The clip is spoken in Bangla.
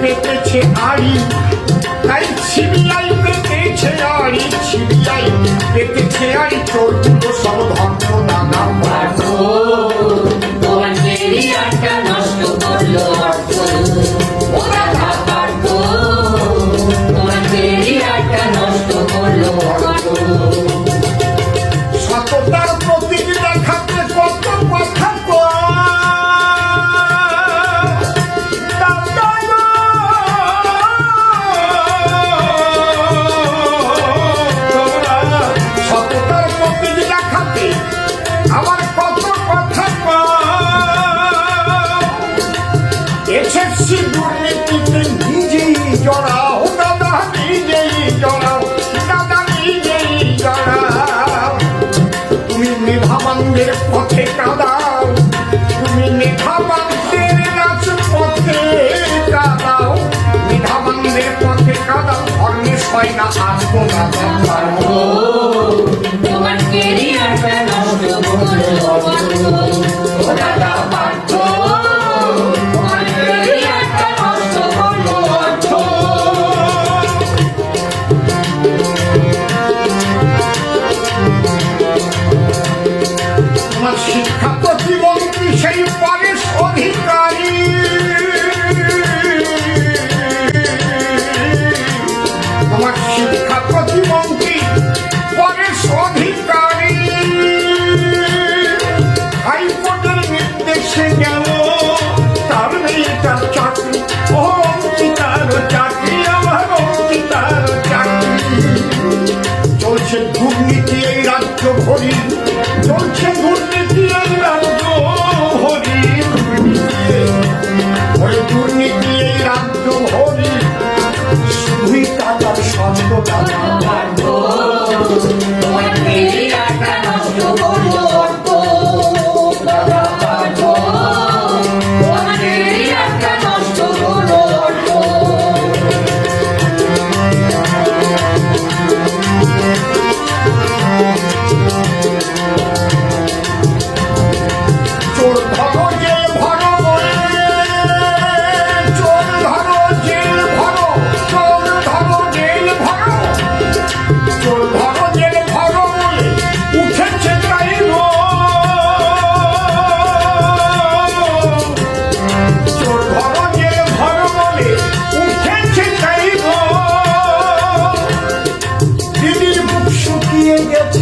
पेटे छे आड़ी। कई छिबियाई पेटे छे आड़ी छिबियाई पेटे छे आड़ी चोर तुम কৃষি দুর্নীতিতে নিজেই জড়াও দাদা নিজেই জড়াও। দাদা নিজেই জড়াও তুমি নিধামানদের পথে কাঁদাও তুমি নিধামানদের নাচ পথে কাঁদাও নিধামানদের দুর্নীতি এই রাজ্য ভরি, চলছে দুর্নীতি এই রাজ্য ভরি ওই দুর্নীতি এই রাজ্য ভরি, শুধুই টাকার সঙ্গ টাকা get you.